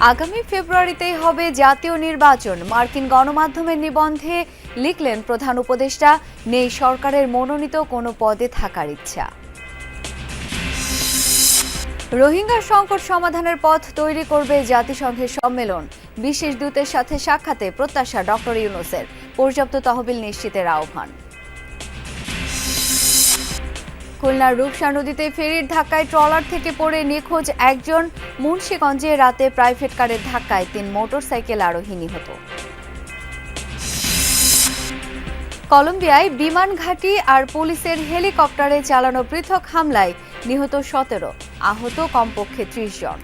আগামী ফেব্রুয়ারিতেই হবে জাতীয় নির্বাচন। মার্কিন গণমাধ্যমের নিবন্ধে লিখলেন প্রধান উপদেষ্টা, নেই সরকারের মনোনীত কোনো পদে থাকার ইচ্ছা। রোহিঙ্গা সংকট সমাধানের পথ তৈরি করবে জাতিসংঘের সম্মেলন। বিশেষ দূতের সাথে সাক্ষাতে প্রত্যাশা ডক্টর ইউনুসের। পর্যাপ্ত তহবিল নিশ্চিতের আহ্বান। খুলনার রূপসা নদীতে ফেরির ধাক্কায় ট্রলার থেকে পড়ে নিখোঁজ একজন। মুন্সীগঞ্জে রাতে প্রাইভেট কারের ধাক্কায় তিন মোটরসাইকেল আরোহী নিহত কলম্বিয়ায় বিমান ঘাঁটি আর পুলিশের হেলিকপ্টারে চালানো পৃথক হামলায় নিহত সতেরো, আহত কমপক্ষে ত্রিশ জন।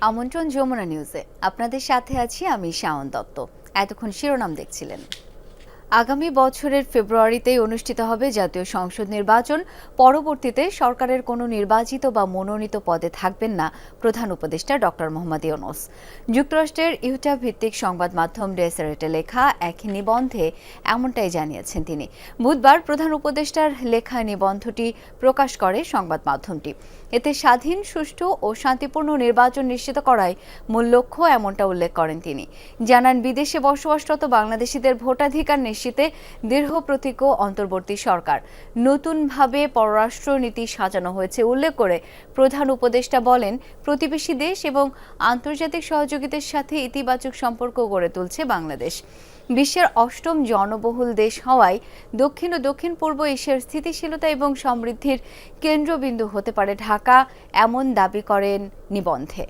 আমন্ত্রণ যমুনা নিউজে। আপনাদের সাথে আছি আমি শাওন দত্ত। এতক্ষণ শিরোনাম দেখছিলেন। আগামী বছরের ফেব্রুয়ারিতেই অনুষ্ঠিত হবে জাতীয় সংসদ নির্বাচন। পরবর্তীতে সরকারের কোনো নির্বাচিত বা মনোনীত পদে থাকবেন না, প্রধান উপদেষ্টা ডক্টর মোহাম্মদ ইউনুস। যুক্তরাষ্ট্রের ইউটা ভিত্তিক সংবাদ মাধ্যম ডেসারেটে লেখা এক নিবন্ধে এমনটাই জানিয়েছেন তিনি। বুধবার প্রধান উপদেষ্টার লেখা নিবন্ধটি প্রকাশ করে সংবাদ মাধ্যমটি। এতে স্বাধীন, সুষ্ঠু ও শান্তিপূর্ণ নির্বাচন নিশ্চিত করাই মূল লক্ষ্য, এমনটা উল্লেখ করেন তিনি। জানান, বিদেশে বসবাসরত বাংলাদেশিদের ভোটাধিকার দৃঢ় প্রতিজ্ঞ অন্তর্বর্তী সরকার। নতুনভাবে পররাষ্ট্র নীতি সাজানো হয়েছে, উল্লেখ করে প্রধান উপদেষ্টা বলেন, প্রতিবেশী দেশ এবং আন্তর্জাতিক সহযোগিতার সাথে ইতিবাচক সম্পর্ক গড়ে তুলছে বাংলাদেশ। বিশ্বের অষ্টম জনবহুল দেশ হওয়ায় দক্ষিণ ও দক্ষিণ পূর্ব এশিয়ার স্থিতিশীলতা এবং সমৃদ্ধির কেন্দ্রবিন্দু হতে পারে ঢাকা, এমন দাবি করেন নিবন্ধে।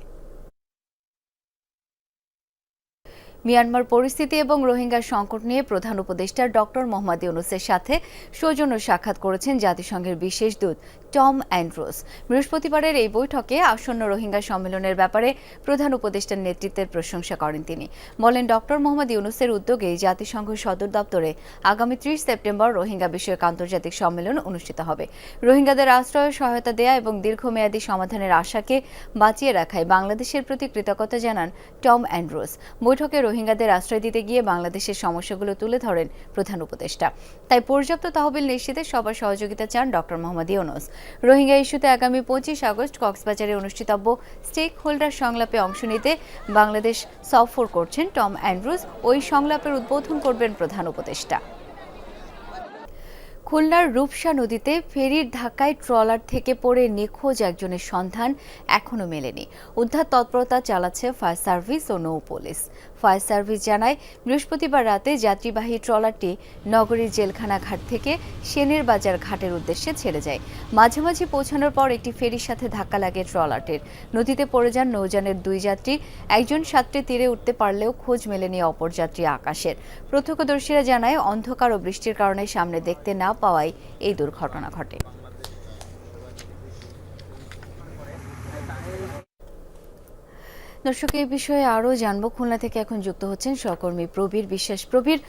মিয়ানমার পরিস্থিতি এবং রোহিঙ্গা সংকট নিয়ে প্রধান উপদেষ্টা ডক্টর মোহাম্মদ ইউনুসের সাথে সৌজন্য সাক্ষাৎ করেছেন জাতিসংঘের বিশেষ দূত টম অ্যান্ড্রোস। বৃহস্পতিবারের এই বৈঠকে আসন্ন রোহিঙ্গা সম্মেলনের ব্যাপারে প্রধান উপদেষ্টার নেতৃত্বের প্রশংসা করেন তিনি। বলেন, ডক্টর মোহাম্মদ ইউনুসের উদ্যোগে জাতিসংঘ সদর দপ্তরে আগামী ত্রিশ সেপ্টেম্বর রোহিঙ্গা বিষয়ক আন্তর্জাতিক সম্মেলন অনুষ্ঠিত হবে। রোহিঙ্গাদের আশ্রয়, সহায়তা দেয়া এবং দীর্ঘমেয়াদী সমাধানের আশাকে বাঁচিয়ে রাখায় বাংলাদেশের প্রতি কৃতজ্ঞতা জানান টম অ্যান্ড্রোস। বৈঠকে রোহিঙ্গাদের আশ্রয় দিতে গিয়ে বাংলাদেশের সমস্যাগুলো তুলে ধরেন প্রধান উপদেষ্টা। তাই পর্যাপ্ত তহবিল নিশ্চিতে সবার সহযোগিতা চান ডক্টর মোহাম্মদ ইউনুস। রোহিঙ্গা ইস্যুতে আগামী পঁচিশ আগস্ট কক্সবাজারে অনুষ্ঠিতব্য স্টেক হোল্ডার সংলাপে অংশ নিতে বাংলাদেশ সফর করছেন টম অ্যান্ড্রুজ। ওই সংলাপের উদ্বোধন করবেন প্রধান উপদেষ্টা। খুলনার রূপসা নদীতে ফেরির ধাক্কায় ট্রলার থেকে পড়ে নিখোঁজ একজনের সন্ধান এখনও মেলেনি। উদ্ধার তৎপরতা চালাচ্ছে ফায়ার সার্ভিস ও নৌ পুলিশ। ফায়ার সার্ভিস জানায়, বৃহস্পতিবার রাতে যাত্রীবাহী ট্রলারটি নগরীর জেলখানা ঘাট থেকে সেনের বাজার ঘাটের উদ্দেশ্যে ছেড়ে যায়। মাঝামাঝি পৌঁছানোর পর একটি ফেরির সাথে ধাক্কা লাগে ট্রলারটির। নদীতে পড়ে যান নৌযানের দুই যাত্রী। একজন সাতটি তীরে উঠতে পারলেও খোঁজ মেলেনি অপর যাত্রী আকাশের। প্রত্যক্ষদর্শীরা জানায়, অন্ধকার ও বৃষ্টির কারণে সামনে দেখতে না পাওয়ায় এই দুর্ঘটনা ঘটে। দর্শক, এই বিষয়ে আরও জানব। খুলনা থেকে এখন যুক্ত হচ্ছেন সহকর্মী প্রবীর বিশ্বাস। প্রবীর,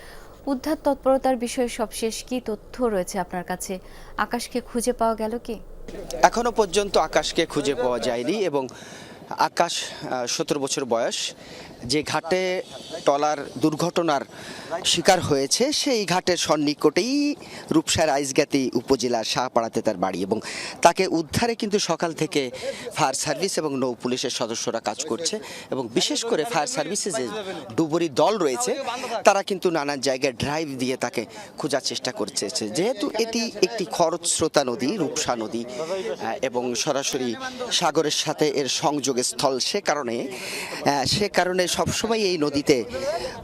উদ্ধার তৎপরতার বিষয়ে সবশেষ কি তথ্য রয়েছে আপনার কাছে? আকাশকে খুঁজে পাওয়া গেল কি? এখনও পর্যন্ত আকাশকে খুঁজে পাওয়া যায়নি এবং আকাশ সতেরো বছর বয়স। যে ঘাটে টলার দুর্ঘটনার শিকার হয়েছে, সেই ঘাটের সন্নিকটেই রূপসার আইসগাতি উপজেলার শাহপাড়াতে তার বাড়ি এবং তাকে উদ্ধারে কিন্তু সকাল থেকে ফায়ার সার্ভিস এবং নৌ পুলিশের সদস্যরা কাজ করছে এবং বিশেষ করে ফায়ার সার্ভিসে যে ডুবুরি দল রয়েছে, তারা কিন্তু নানান জায়গায় ড্রাইভ দিয়ে তাকে খোঁজার চেষ্টা করছে। যেহেতু এটি একটি খরস্রোতা নদী, রূপসা নদী এবং সরাসরি সাগরের সাথে এর সংযোগ স্থল সে কারণে সে কারণে সবসময় এই নদীতে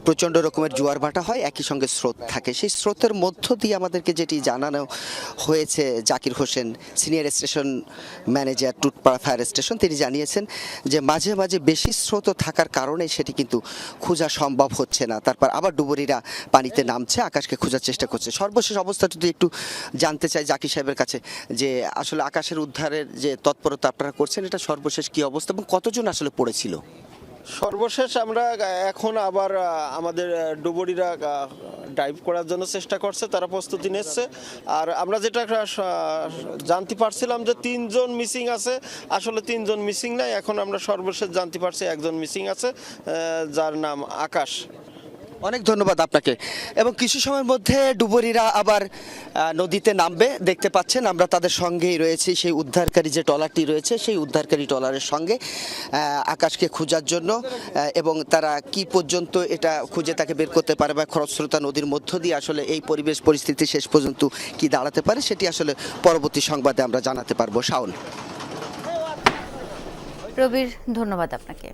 প্রচণ্ড রকমের জোয়ার ভাটা হয়, একই সঙ্গে স্রোত থাকে। সেই স্রোতের মধ্য দিয়ে আমাদেরকে যেটি জানানো হয়েছে Zakir Hossain, senior station manager, Tutpara fire station, তিনি জানিয়েছেন যে মাঝে মাঝে বেশি স্রোত থাকার কারণে সেটি কিন্তু খোঁজা সম্ভব হচ্ছে না। তারপর আবার ডুবুরিরা পানিতে নামছে, আকাশকে খোঁজার চেষ্টা করছে। সর্বশেষ অবস্থা যদি একটু জানতে চাই জাকির সাহেবের কাছে, যে আসলে আকাশের উদ্ধারের যে তৎপরতা আপনারা করছেন, এটা সর্বশেষ কি অবস্থা এবং কতজন আসলে পড়েছিল? সর্বশেষ আমরা এখন আবার আমাদের ডুবুরিরা ডাইভ করার জন্য চেষ্টা করছে, তারা প্রস্তুতি নিচ্ছে। আর আমরা যেটা জানতে পারছিলাম যে তিনজন মিসিং আছে, আসলে তিনজন মিসিং নাই, এখন আমরা সর্বশেষ জানতে পারছি একজন মিসিং আছে যার নাম আকাশ। অনেক ধন্যবাদ আপনাকে। এবং কিছু সময়ের মধ্যে ডুবুরিরা আবার নদীতে নামবে, দেখতে পাচ্ছেন আমরা তাদের সঙ্গেই রয়েছি, সেই উদ্ধারকারী যে ট্রলারটি রয়েছে, সেই উদ্ধারকারী ট্রলারের সঙ্গে আকাশকে খোঁজার জন্য এবং তারা কি পর্যন্ত এটা খুঁজে তাকে বের করতে পারে বা খরস্রোতা নদীর মধ্য দিয়ে আসলে এই পরিবেশ পরিস্থিতি শেষ পর্যন্ত কি দাঁড়াতে পারে, সেটি আসলে পরবর্তী সংবাদে আমরা জানাতে পারব। শাওন। রবির ধন্যবাদ আপনাকে।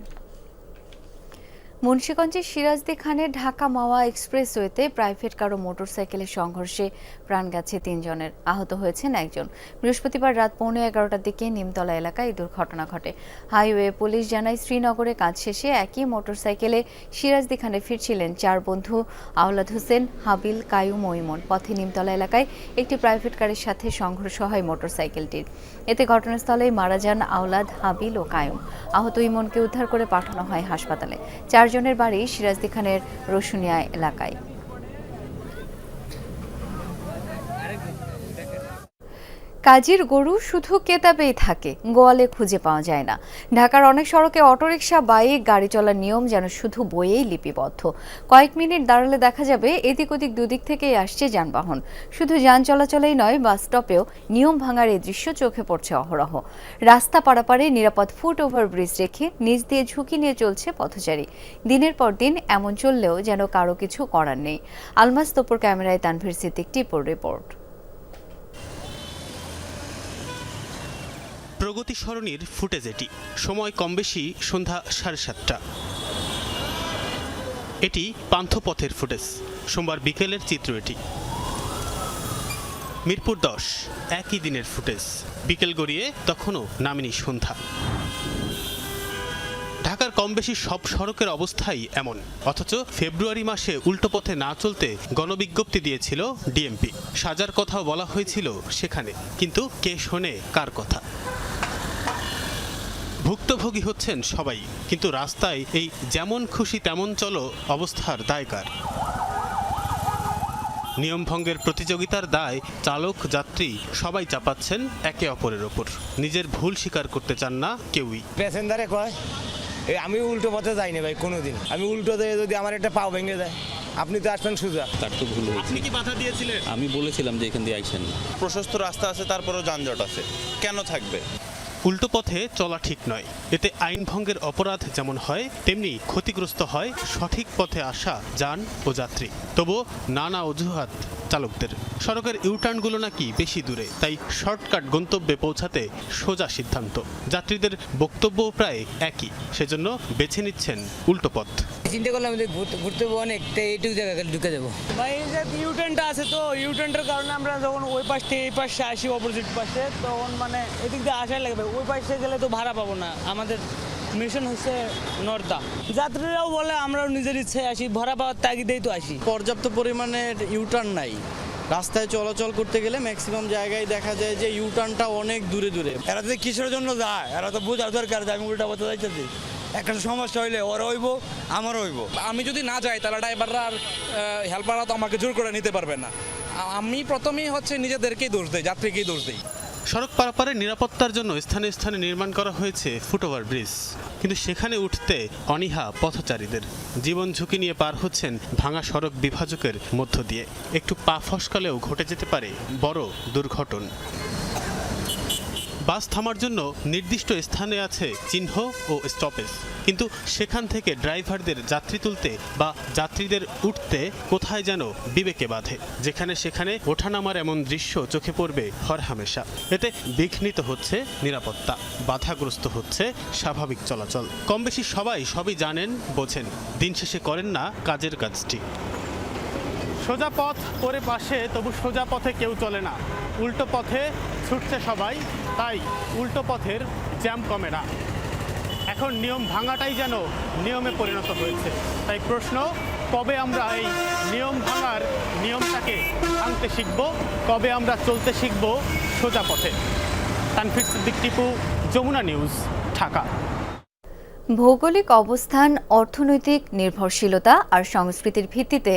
মুন্সীগঞ্জের সিরাজদি খানের ঢাকা মাওয়া এক্সপ্রেসওয়েতে প্রাইভেট কার ও মোটরসাইকেলের সংঘর্ষে প্রাণ গেছে তিনজনের। আহত হয়েছেন একজন। বৃহস্পতিবার রাত পৌনে এগারোটার দিকে নিমতলা এলাকায় এই দুর্ঘটনা ঘটে। হাইওয়ে পুলিশ জানায়, শ্রীনগরে কাজ শেষে একই মোটরসাইকেলে সিরাজদি খানে ফিরছিলেন চার বন্ধু আওলাদ হোসেন, হাবিল, কায়ুম ও ইমন পথে নিমতলা এলাকায় একটি প্রাইভেট কারের সাথে সংঘর্ষ হয় মোটরসাইকেলটির। এতে ঘটনাস্থলেই মারা যান আওলাদ, হাবিল ও কায়ুম। আহত ইমনকে উদ্ধার করে পাঠানো হয় হাসপাতালে। চারজনের বাড়ি সিরাজদি খানের রসুনিয়া এলাকায়। কাজীর গরু শুধু কেতাবেই থাকে, গোয়ালে খুঁজে পাওয়া যায় না। ঢাকার অনেক সড়কে অটোরিকশা, বাইক, গাড়ি চলার নিয়ম যেন শুধু বইয়েই লিপিবদ্ধ। কয়েক মিনিট দাঁড়ালে দেখা যাবে এদিক ওদিক দুদিক থেকেই আসছে যানবাহন। শুধু যান চলাচলেই নয়, বাস স্টপেও নিয়ম ভাঙার এই দৃশ্য চোখে পড়ছে অহরহ। রাস্তা পারাপারে নিরাপদ ফুট ওভার ব্রিজ রেখে নিচ দিয়ে ঝুঁকি নিয়ে চলছে পথচারী। দিনের পর দিন এমন চললেও যেন কারও কিছু করার নেই। আলমাস তোপর ক্যামেরায় তানভীর সিদ্দিক টিপুর রিপোর্ট। প্রগতি সরণির ফুটেজ এটি সময় কম বেশি সন্ধ্যা সাড়ে সাতটা। এটি পান্থপথের ফুটেজ। সোমবার বিকেলের চিত্র এটি। মিরপুর দশ, একই দিনের ফুটেজ। বিকেল গড়িয়ে তখনও নামেনি সন্ধ্যা। ঢাকার কম বেশি সব সড়কের অবস্থাই এমন। অথচ ফেব্রুয়ারি মাসে উল্টো পথে না চলতে গণবিজ্ঞপ্তি দিয়েছিল ডিএমপি। সাজার কথাও বলা হয়েছিল সেখানে। কিন্তু কে শোনে কার কথা? ভুক্তভোগী হচ্ছেন সবাই কিন্তু রাস্তায় এই যেমন খুশি তেমন চলো অবস্থার দায়কার। নিয়মভঙ্গের প্রতিযোগিতার দায় চালক যাত্রী সবাই চাপাচ্ছেন একে অপরের ওপর। নিজের ভুল স্বীকার করতে চান না কেউই। প্যাসেঞ্জারে কয় এই আমি উল্টো পথে যাইনি ভাই কোনোদিন। আমি উল্টো দিয়ে যদি আমার একটা পাও ভেঙে যায় আপনি তো আসবেন সোজা। তার তো ভুল আপনি কি বাধা দিয়েছিলেন? আমি বলেছিলাম যে এখান দিয়ে আইসেন প্রশস্ত রাস্তা আছে তারপরেও যানজট আছে। কেন থাকবে? উল্টো পথে চলা ঠিক নয়। এতে আইন ভঙ্গের অপরাধ যেমন হয়, তেমনি ক্ষতিগ্রস্ত হয় সঠিক পথে আসা যান ও যাত্রী। তবু নানা অজুহাত চালকদের। সড়কের ইউটার্নগুলো নাকি বেশি দূরে তাই শর্টকাট গন্তব্যে পৌঁছাতে সোজা সিদ্ধান্ত। যাত্রীদের বক্তব্য প্রায় একই সেজন্য বেছে নিচ্ছেন উল্টো পথ। চিন্তা করলাম যে ঘুরতে ঘুরতে যাব অনেক এইটুকু জায়গা ঢুকে দেবো ভাই এই যে ইউটার্নটা আছে তো ইউটার্নটার কারণে আমরা যখন ওই পাশ থেকে এই পাশে আসি অপোজিট পাশে তখন মানে এদিক দিয়ে আসাই লাগবে ওই পাশে গেলে তো ভাড়া পাবো না আমাদের মিশন হচ্ছে নর্দা। যাত্রীরাও বলে আমরাও নিজের ইচ্ছায় আসি ভাড়া পাওয়ার তাগিদেই তো আসি। পর্যাপ্ত পরিমাণে ইউটার্ন নাই। রাস্তায় চলাচল করতে গেলে ম্যাক্সিমাম জায়গায় দেখা যায় যে ইউটার্নটা অনেক দূরে দূরে। এরা যে কিসের জন্য যায় এরা তো বোঝার দরকার আমি উল্টা পথে যাইতেছি। একটা সমস্যা হইলে ওরা হইব আমার হইব। আমি যদি না যাই তাহলে ড্রাইভাররা আর হেল্পাররা তো আমাকে জোর করে নিতে পারবে না। আমি প্রথমেই হচ্ছে নিজেদেরকেই দোষ দেই যাত্রীকেই দোষ দিই। সড়ক পারাপারে নিরাপত্তার জন্য স্থানে স্থানে নির্মাণ করা হয়েছে ফুটওভার ব্রিজ। কিন্তু সেখানে উঠতে অনিহা পথচারীদের। জীবন ঝুঁকি নিয়ে পার হচ্ছেন ভাঙা সড়ক বিভাজকের মধ্য দিয়ে। একটু পা ফসকালেও ঘটে যেতে পারে বড় দুর্ঘটন। বাস থামার জন্য নির্দিষ্ট স্থানে আছে চিহ্ন ও স্টপেজ কিন্তু সেখান থেকে ড্রাইভারদের যাত্রী তুলতে বা যাত্রীদের উঠতে কোথায় যেন বিবেকে বাধে। যেখানে সেখানে ওঠানামার এমন দৃশ্য চোখে পড়বে হরহামেশা এতে বিঘ্নিত হচ্ছে নিরাপত্তা, বাধাগ্রস্ত হচ্ছে স্বাভাবিক চলাচল। কম বেশি সবাই সবই জানেন, বোঝেন, দিন শেষে করেন না কাজের কাজটি। সোজা পথ পরে পাশে, তবু সোজা পথে কেউ চলে না। উল্টো পথে ছুটছে সবাই তাই উল্টো পথের জ্যাম কমে না। এখন নিয়ম ভাঙাটাই যেন নিয়মে পরিণত হয়েছে। তাই প্রশ্ন, কবে আমরা এই নিয়ম ভাঙার নিয়মটাকে ভাঙতে শিখব? কবে আমরা চলতে শিখব সোজা পথে? তানফিক দিক টিপু যমুনা নিউজ, ঢাকা। ভৌগোলিক অবস্থান, অর্থনৈতিক নির্ভরশীলতা আর সংস্কৃতির ভিত্তিতে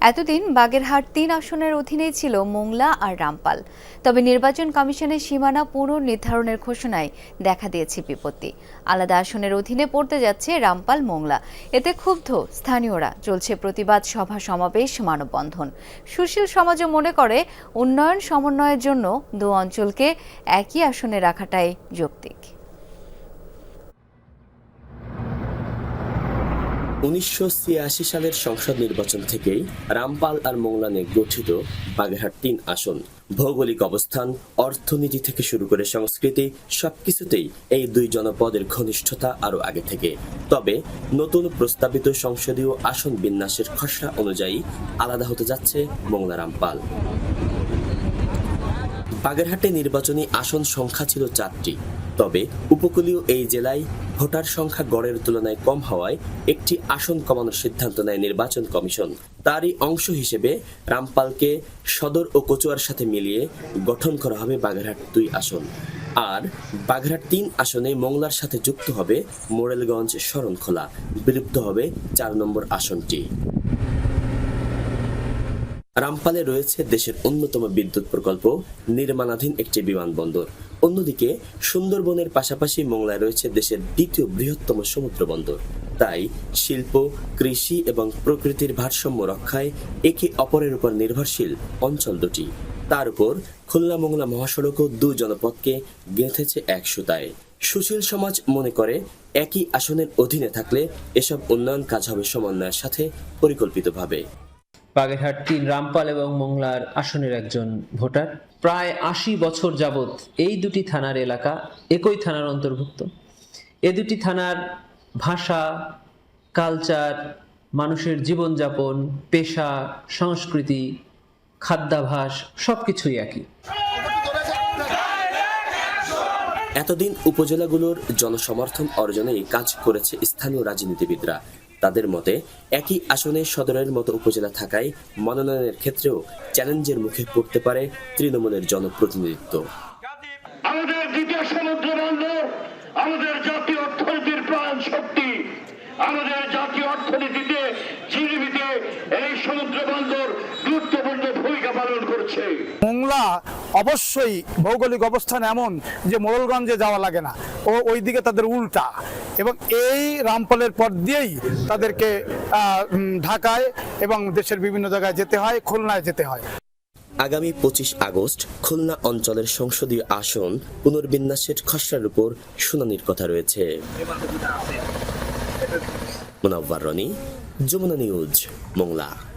এতদিন বাগেরহাট তিন আসনের অধীনেই ছিল মোংলা আর রামপাল। তবে নির্বাচন কমিশনের সীমানা পুনর্নির্ধারণের ঘোষণায় দেখা দিয়েছে বিপত্তি। আলাদা আসনের অধীনে পড়তে যাচ্ছে রামপাল, মোংলা। এতে ক্ষুব্ধ স্থানীয়রা, চলছে প্রতিবাদ সভা সমাবেশ, মানববন্ধন। সুশীল সমাজও মনে করে, উন্নয়ন সমন্বয়ের জন্য দু অঞ্চলকে একই আসনে রাখাটাই যৌক্তিক। উনিশশো ছিয়াশি সালের সংসদ নির্বাচন থেকেই রামপাল আর মোংলানে গঠিত বাগেরহাট তিন আসন, ভৌগোলিক অবস্থান, অর্থনীতি থেকে শুরু করে সংস্কৃতি, সবকিছুতেই এই দুই জনপদের ঘনিষ্ঠতা আরও আগে থেকে। তবে নতুন প্রস্তাবিত সংসদীয় আসন বিন্যাসের খসড়া অনুযায়ী আলাদা হতে যাচ্ছে মোংলা রামপাল। বাগেরহাটে নির্বাচনী আসন সংখ্যা ছিল চারটি। তবে উপকূলীয় এই জেলায় ভোটার সংখ্যা গড়ের তুলনায় কম হওয়ায় একটি আসন কমানোর সিদ্ধান্ত নেয় নির্বাচন কমিশন। তারই অংশ হিসেবে রামপালকে সদর ও কচুয়ার সাথে মিলিয়ে গঠন করা হবে বাগেরহাট দুই আসন। আর বাগেরহাট তিন আসনে মোংলার সাথে যুক্ত হবে মোরেলগঞ্জ শরণখোলা। বিলুপ্ত হবে চার নম্বর আসনটি। রামপালে রয়েছে দেশের অন্যতম বিদ্যুৎ প্রকল্প, নির্মাণাধীন একটি বিমানবন্দর। অন্যদিকে, সুন্দরবনের পাশাপাশি মোংলায় রয়েছে দেশের দ্বিতীয় বৃহত্তম সমুদ্র বন্দর তাই শিল্প, কৃষি এবং প্রকৃতির ভারসাম্য রক্ষায় একে অপরের উপর নির্ভরশীল অঞ্চল দুটি। তার উপর খুলনা মোংলা মহাসড়কও দু জনপদকে গেঁথেছে এক সুতায়। সুশীল সমাজ মনে করে, একই আসনের অধীনে থাকলে এসব উন্নয়ন কাজ হবে সমন্বয়ের সাথে পরিকল্পিতভাবে। বাগেরহাট তিন রামপাল এবং মোংলার আসনের একজন ভোটার। প্রায় আশি বছর যাবৎ এই দুটি থানার এলাকা একই থানার অন্তর্ভুক্ত। এ দুটি থানার ভাষা, কালচার, মানুষের জীবনযাপন, পেশা, সংস্কৃতি, খাদ্যাভাস সব কিছুই একই। এতদিন উপজেলাগুলোর জনসমর্থন অর্জনে কাজ করেছে স্থানীয় রাজনীতিবিদরা। তাদের মতে, একই আসনে সদরের মতো উপজেলা থাকায় মনোনয়নের ক্ষেত্রেও চ্যালেঞ্জের মুখে পড়তে পারে তৃণমূলের জনপ্রতিনিধিত্ব আমাদের দ্বিতীয় সমুদ্র বন্দর আমাদের জাতীয় অর্থনীতির প্রাণ শক্তি আমাদের জাতীয় অর্থনীতিতে জিডিপিতে এই সমুদ্র বন্দর গুরুত্বপূর্ণ ভূমিকা পালন করছে মোংলা অবশ্যই ভৌগোলিক অবস্থান এমন যে মোড়লগঞ্জে যাওয়া লাগে না। ও ওই দিকে তাদের উল্টা। এবং এই রামপালের পর দিয়েই তাদেরকে ঢাকায় এবং দেশের বিভিন্ন জায়গায় যেতে হয়, খুলনায় যেতে হয়। আগামী পঁচিশ আগস্ট খুলনা অঞ্চলের সংসদীয় আসন পুনর্বিন্যাসের খসড়ার উপর শুনানির কথা রয়েছে। মোনাব্বার রনি, যমুনা নিউজ, মোংলা।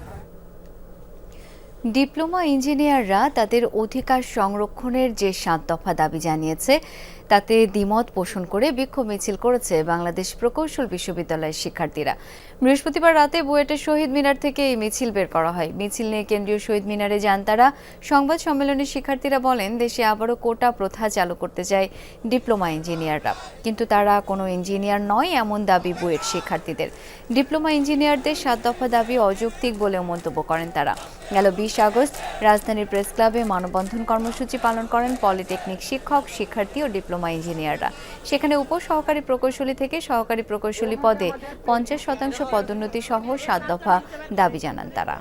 ডিপ্লোমা ইঞ্জিনিয়াররা তাদের অধিকার সংরক্ষণের যে সাত দফা দাবি জানিয়েছে তাতে দ্বিমত পোষণ করে বিক্ষোভ মিছিল করেছে বাংলাদেশ প্রকৌশল বিশ্ববিদ্যালয়ের শিক্ষার্থীরা। বৃহস্পতিবার রাতে বুয়েটের শহীদ মিনার থেকে এই মিছিল বের করা হয়। মিছিল নিয়ে কেন্দ্রীয় শহীদ মিনারে যান তারা। সংবাদ সম্মেলনে শিক্ষার্থীরা বলেন, দেশে আবারও কোটা প্রথা চালু করতে চায় ডিপ্লোমা ইঞ্জিনিয়াররা। কিন্তু তারা কোনো ইঞ্জিনিয়ার নয় এমন দাবি বুয়েট শিক্ষার্থীদের। ডিপ্লোমা ইঞ্জিনিয়ারদের সাত দফা দাবি অযৌক্তিক বলেও মন্তব্য করেন তারা। গেল বিশ আগস্ট, রাজধানীর প্রেস ক্লাবে মানববন্ধন কর্মসূচি পালন করেন পলিটেকনিক শিক্ষক, শিক্ষার্থী ও ডিপ্লোমা ইঞ্জিনিয়াররা। সেখানে উপসহকারী প্রকৌশলী থেকে সহকারী প্রকৌশলী পদে পঞ্চাশ শতাংশ পদোন্নতি সহ সাত দফা দাবি জানান তারা।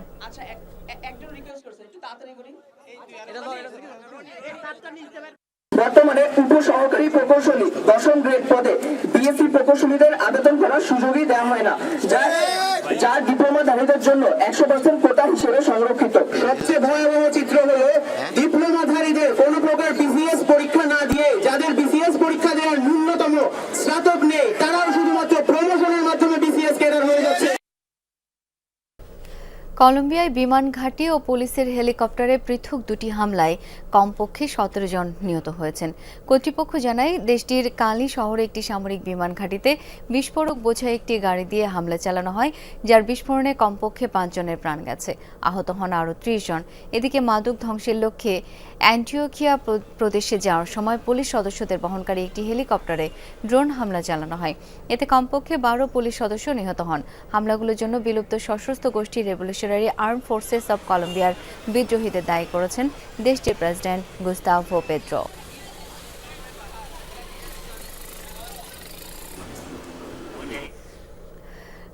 বর্তমানে উপ সহকারী প্রকৌশলী দশম গ্রেড পদে বিএসসি প্রকৌশলীদের আবেদন করার সুযোগই দেওয়া হয় না। যা যা ডিপ্লোমাধারীদের জন্য একশো পার্সেন্ট কোটা হিসেবে সংরক্ষিত। সবচেয়ে ভয়াবহ চিত্র হলো ডিপ্লোমাধারীদের কোনো প্রকার বিসিএস পরীক্ষা না দিয়ে যাদের বিসিএস পরীক্ষা দেওয়ার ন্যূনতম স্নাতক নেই, তারাও শুধুমাত্র প্রমোশনের মাধ্যমে বিসিএস ক্যাডার হয়ে যাচ্ছে কলম্বিয়ায় বিমান ঘাঁটি ও পুলিশের হেলিকপ্টারে পৃথক দুটি হামলায় কমপক্ষে সতেরো জন নিহত হয়েছেন। কর্তৃপক্ষ জানায়, দেশটির কালি শহরে একটি সামরিক বিমান ঘাঁটিতে বিস্ফোরক বোঝাই একটি গাড়ি দিয়ে হামলা চালানো হয়, যার বিস্ফোরণে কমপক্ষে পাঁচজনের প্রাণ গেছে। আহত হন আরও ত্রিশ জন। এদিকে মাদক ধ্বংসের লক্ষ্যে অ্যান্টিওকিয়া প্রদেশে যাওয়ার সময় পুলিশ সদস্যদের বহনকারী একটি হেলিকপ্টারে ড্রোন হামলা চালানো হয়। এতে কমপক্ষে বারো পুলিশ সদস্য নিহত হন। হামলাগুলোর জন্য বিলুপ্ত সশস্ত্র গোষ্ঠী রেভলিউশনারি আর্ম ফোর্সেস অব কলম্বিয়ার বিদ্রোহীদের দায়ী করেছেন দেশটির প্রেসিডেন্ট গুস্তাভো পেদ্রো।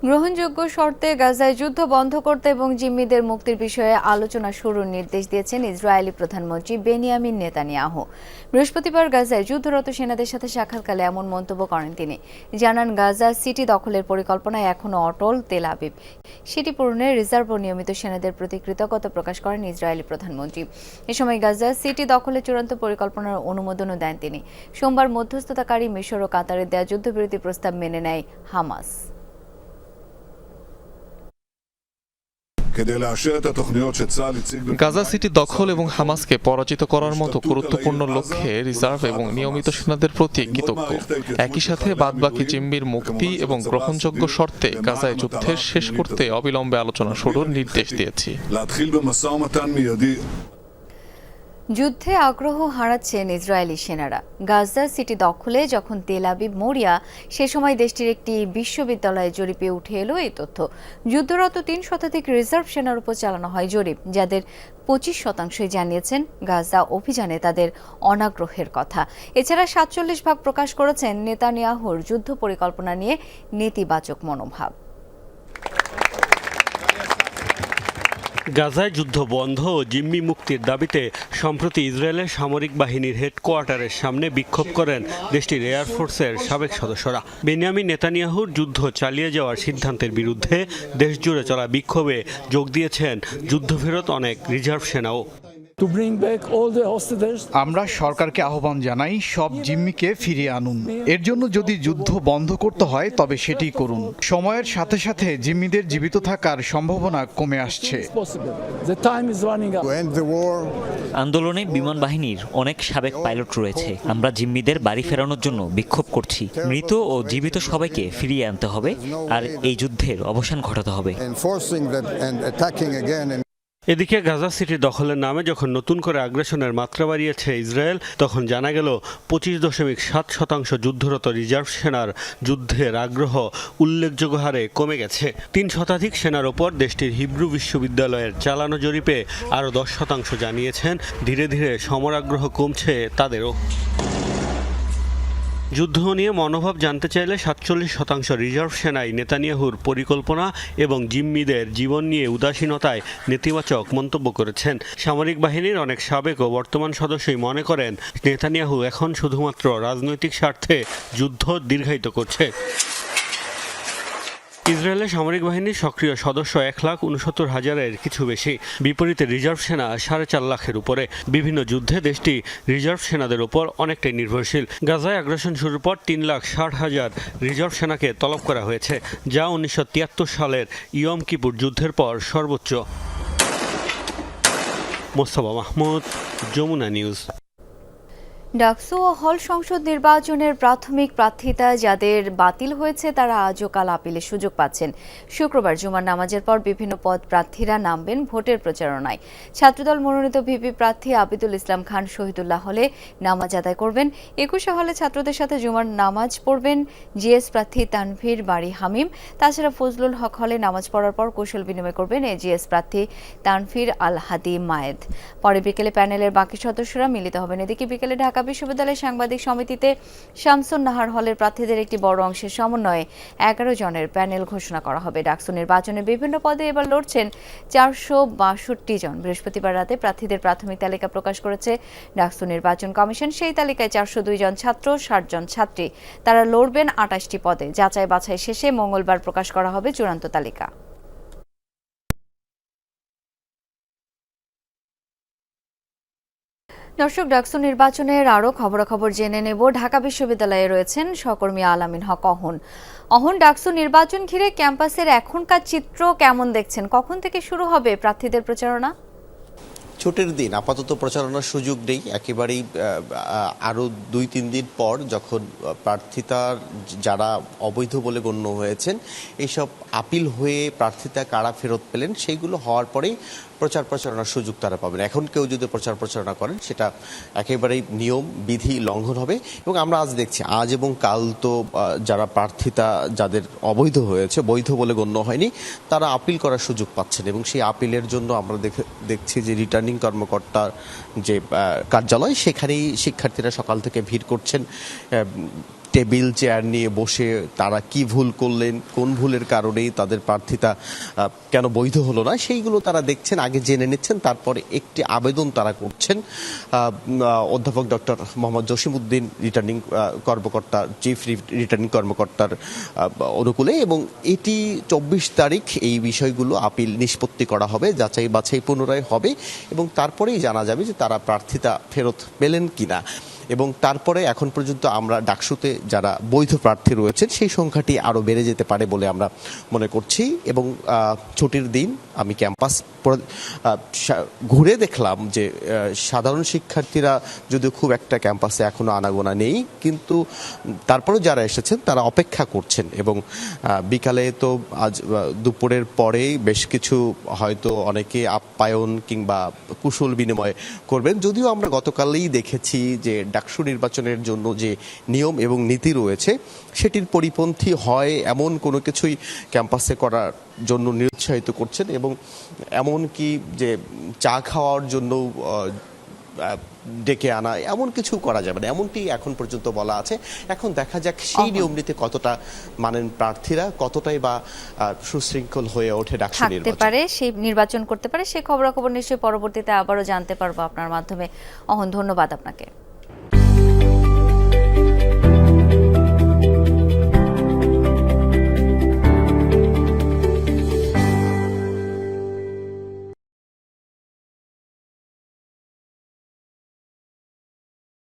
গ্রহণযোগ্য শর্তে গাজায় যুদ্ধ বন্ধ করতে এবং জিম্মিদের মুক্তির বিষয়ে আলোচনা শুরুর নির্দেশ দিয়েছেন ইসরায়েলি প্রধানমন্ত্রী বেনিয়ামিন নেতানিয়াহু। বৃহস্পতিবার গাজায় যুদ্ধরত সেনাদের সাথে সাক্ষাৎকালে এমন মন্তব্য করেন তিনি। জানান, গাজা সিটি দখলের পরিকল্পনায় এখনও অটল তেল আবিব। সেটি পূরণে রিজার্ভ ও নিয়মিত সেনাদের প্রতি কৃতজ্ঞতা প্রকাশ করেন ইসরায়েলি প্রধানমন্ত্রী। এ সময় গাজা সিটি দখলের চূড়ান্ত পরিকল্পনার অনুমোদনও দেন তিনি। সোমবার মধ্যস্থতাকারী মিশর ও কাতারের দেয়া যুদ্ধবিরতি প্রস্তাব মেনে নেয় হামাস। গাজা সিটি দখল এবং হামাসকে পরাজিত করার মতো গুরুত্বপূর্ণ লক্ষ্যে রিজার্ভ এবং নিয়মিত সেনাদের প্রতি কৃতজ্ঞ। একই সাথে বাদবাকি জিম্মির মুক্তি এবং গ্রহণযোগ্য শর্তে গাজায় যুদ্ধের শেষ করতে অবিলম্বে আলোচনা শুরুর নির্দেশ দিয়েছি। যুদ্ধে আগ্রহ হারাচ্ছেন ইসরায়েলি সেনারা। গাজা সিটি দখলে যখন তেল আবিব মরিয়া, সে সময় দেশটির একটি বিশ্ববিদ্যালয়ে জরিপে উঠে এলো এই তথ্য। যুদ্ধরত তিন শতাধিক রিজার্ভ সেনার উপর চালানো হয় জরিপ, যাদের পঁচিশ শতাংশই জানিয়েছেন গাজা অভিযানে তাদের অনাগ্রহের কথা। এছাড়া সাতচল্লিশ ভাগ প্রকাশ করেছেন নেতানিয়াহুর যুদ্ধ পরিকল্পনা নিয়ে নেতিবাচক মনোভাব। গাজায় যুদ্ধ বন্ধ ও জিম্মি মুক্তির দাবিতে সম্প্রতি ইসরায়েলের সামরিক বাহিনীর হেডকোয়ার্টারের সামনে বিক্ষোভ করেন দেশটির এয়ারফোর্সের সাবেক সদস্যরা। বেনিয়ামিন নেতানিয়াহুর যুদ্ধ চালিয়ে যাওয়ার সিদ্ধান্তের বিরুদ্ধে দেশজুড়ে চলা বিক্ষোভে যোগ দিয়েছেন যুদ্ধফেরত অনেক রিজার্ভ সেনাও। আমরা সরকারকে আহ্বান জানাই সব জিম্মিকে ফিরিয়ে আনুন। এর জন্য যদি যুদ্ধ বন্ধ করতে হয় তবে সেটি করুন। সময়ের সাথে সাথে জিম্মিদের জীবিত থাকার সম্ভাবনা কমে আসছে। আন্দোলনে বিমান বাহিনীর অনেক সাবেক পাইলট রয়েছে। আমরা জিম্মিদের বাড়ি ফেরানোর জন্য বিক্ষোভ করছি। মৃত ও জীবিত সবাইকে ফিরিয়ে আনতে হবে আর এই যুদ্ধের অবসান ঘটাতে হবে। এদিকে গাজা সিটি দখলের নামে যখন নতুন করে আগ্রাসনের মাত্রা বাড়িয়েছে ইসরায়েল, তখন জানা গেল পঁচিশ দশমিক সাত শতাংশ যুদ্ধরত রিজার্ভ সেনার যুদ্ধের আগ্রহ উল্লেখযোগ্য হারে কমে গেছে। তিন শতাধিক সেনার ওপর দেশটির হিব্রু বিশ্ববিদ্যালয়ের চালানো জরিপে আরও দশ শতাংশ জানিয়েছেন, ধীরে ধীরে সমরাগ্রহ কমছে তাদেরও। যুদ্ধ নিয়ে মনোভাব জানতে চাইলে সাতচল্লিশ শতাংশ রিজার্ভ সেনাই নেতানিয়াহুর পরিকল্পনা এবং জিম্মিদের জীবন নিয়ে উদাসীনতায় নেতিবাচক মন্তব্য করেছেন। সামরিক বাহিনীর অনেক সাবেক ও বর্তমান সদস্যই মনে করেন, নেতানিয়াহু এখন শুধুমাত্র রাজনৈতিক স্বার্থে যুদ্ধ দীর্ঘায়িত করছে। ইসরায়েলের সামরিক বাহিনীর সক্রিয় সদস্য এক লাখ উনসত্তর হাজারের কিছু বেশি। বিপরীতে রিজার্ভ সেনা সাড়ে চার লাখের উপরে। বিভিন্ন যুদ্ধে দেশটি রিজার্ভ সেনাদের উপর অনেকটাই নির্ভরশীল। গাজায় আগ্রাসন শুরুর পর তিন লাখ ষাট হাজার রিজার্ভ সেনাকে তলব করা হয়েছে, যা উনিশশো তিয়াত্তর সালের ইয়ম কিপুর যুদ্ধের পর সর্বোচ্চ। মোস্তফা মাহমুদ, যমুনা নিউজ। ডাকসু ও হল সংসদ নির্বাচনের প্রাথমিক প্রার্থিতা যাদের বাতিল হয়েছে, তারা আজও কাল আপিলের সুযোগ পাচ্ছেন। শুক্রবার জুমার নামাজের পর বিভিন্ন পদ প্রার্থীরা নামবেন ভোটের প্রচারণায়। ছাত্রদল মনোনীত ভিপি প্রার্থী আবিদুল ইসলাম খান শহীদুল্লাহ হলে নামাজ আদায় করবেন। একুশে হলে ছাত্রদের সাথে জুমার নামাজ পড়বেন জিএস প্রার্থী তানভীর বাড়ি হামিম। তাছাড়া ফজলুল হক হলে নামাজ পড়ার পর কৌশল বিনিময় করবেন এজিএস প্রার্থী তানভীর আল হাদি মায়েদ। পরে বিকেলে প্যানেলের বাকি সদস্যরা মিলিত হবেন। এদিকে বিকেলে ঢাকা বিশ্ববিদ্যালয়ের সাংবাদিক সমিতিতে শামসুন নাহার হলের প্রার্থীদের একটি বড় অংশের সমন্বয়ে এগারো জনের প্যানেল ঘোষণা করা হবে। ডাকসু নির্বাচনে বিভিন্ন পদে এবার লড়ছেন চারশো বাষট্টি জন। বৃহস্পতিবার রাতে প্রার্থীদের প্রাথমিক তালিকা প্রকাশ করেছে ডাকসু নির্বাচন কমিশন। সেই তালিকায় চারশো দুই জন ছাত্র, ষাট জন ছাত্রী। তারা লড়বেন আটাশটি পদে। যাচাই বাছাই শেষে মঙ্গলবার প্রকাশ করা হবে চূড়ান্ত তালিকা। দর্শক, ডাকসু নির্বাচনের আরও খবরাখবর জেনে নেব। ঢাকা বিশ্ববিদ্যালয়ে রয়েছেন সহকর্মী আলামিন হক অহন। অহন, ডাকসু নির্বাচন ঘিরে ক্যাম্পাসের এখনকার চিত্র কেমন দেখছেন? কখন থেকে শুরু হবে প্রার্থীদের প্রচারণা? ছুটির দিন, আপাতত প্রচারণার সুযোগ নেই। একেবারেই আরও দুই, তিন দিন পর যখন প্রার্থিতার যারা অবৈধ বলে গণ্য হয়েছেন, এইসব আপিল হয়ে প্রার্থিতা কারা ফেরত পেলেন, সেইগুলো হওয়ার পরেই প্রচার প্রচারণার সুযোগ তারা পাবেন। এখন কেউ যদি প্রচার প্রচারণা করেন, সেটা একেবারেই নিয়ম, বিধি লঙ্ঘন হবে। এবং আমরা আজ দেখছি, আজ এবং কাল তো যারা প্রার্থিতা যাদের অবৈধ হয়েছে, বৈধ বলে গণ্য হয়নি, তারা আপিল করার সুযোগ পাচ্ছেন। এবং সেই আপিলের জন্য আমরা দেখছি যে রিটার্নিং কর্মকর্তার যে কার্যালয়, সেখানেই শিক্ষার্থীরা সকাল থেকে ভিড় করছেন টেবিল চেয়ার নিয়ে বসে তারা কি ভুল করলেন, কোন ভুলের কারণেই তাদের প্রার্থিতা কেন বৈধ হলো না, সেইগুলো তারা দেখছেন, আগে জেনে নিচ্ছেন, তারপরে একটি আবেদন তারা করছেন। অধ্যাপক ডক্টর মোহাম্মদ জসিমউদ্দিন রিটার্নিং কর্মকর্তা চিফ রিটার্নিং কর্মকর্তার অনুকূলে এবং এটি চব্বিশ তারিখ এই বিষয়গুলো আপিল নিষ্পত্তি করা হবে যাচাই বাছাই পুনরায় হবে এবং তারপরেই জানা যাবে যে তারা প্রার্থিতা ফেরত পেলেন কিনা। এবং তারপরে এখন পর্যন্ত আমরা ডাকসুতে যারা বৈধ প্রার্থী রয়েছেন, সেই সংখ্যাটি আরও বেড়ে যেতে পারে বলে আমরা মনে করছি। এবং ছুটির দিন আমি ক্যাম্পাস ঘুরে দেখলাম যে সাধারণ শিক্ষার্থীরা যদিও খুব একটা ক্যাম্পাসে এখনও আনাগোনা নেই, কিন্তু তারপরেও যারা এসেছেন তারা অপেক্ষা করছেন। এবং বিকালে তো আজ দুপুরের পরেই বেশ কিছু হয়তো অনেকে আপ্যায়ন কিংবা কুশল বিনিময় করবেন। যদিও আমরা গতকালেই দেখেছি যে ডাকসু নির্বাচনের জন্য যে নিয়ম এবং নীতি রয়েছে সেটির পরিপন্থী হয় এমন কোনো কিছুই ক্যাম্পাসে করার জন্য নিরুৎসাহিত করছেন এবং এমন কি যে চা খাওয়ার জন্য ডেকে আনা এমন কিছু করা যাবে না। এমনটি এখন পর্যন্ত বলা আছে। এখন দেখা যাক সেই নিয়ম নীতি কতটা মানেন প্রার্থীরা কতটাই বা সুশৃঙ্খল হয়ে ওঠে থাকতে পারে সেই নির্বাচন করতে পারে সেই খবরাখবর নিশ্চয়ই পরবর্তীতে আবারও জানতে পারব আপনার মাধ্যমে। অহন ধন্যবাদ আপনাকে।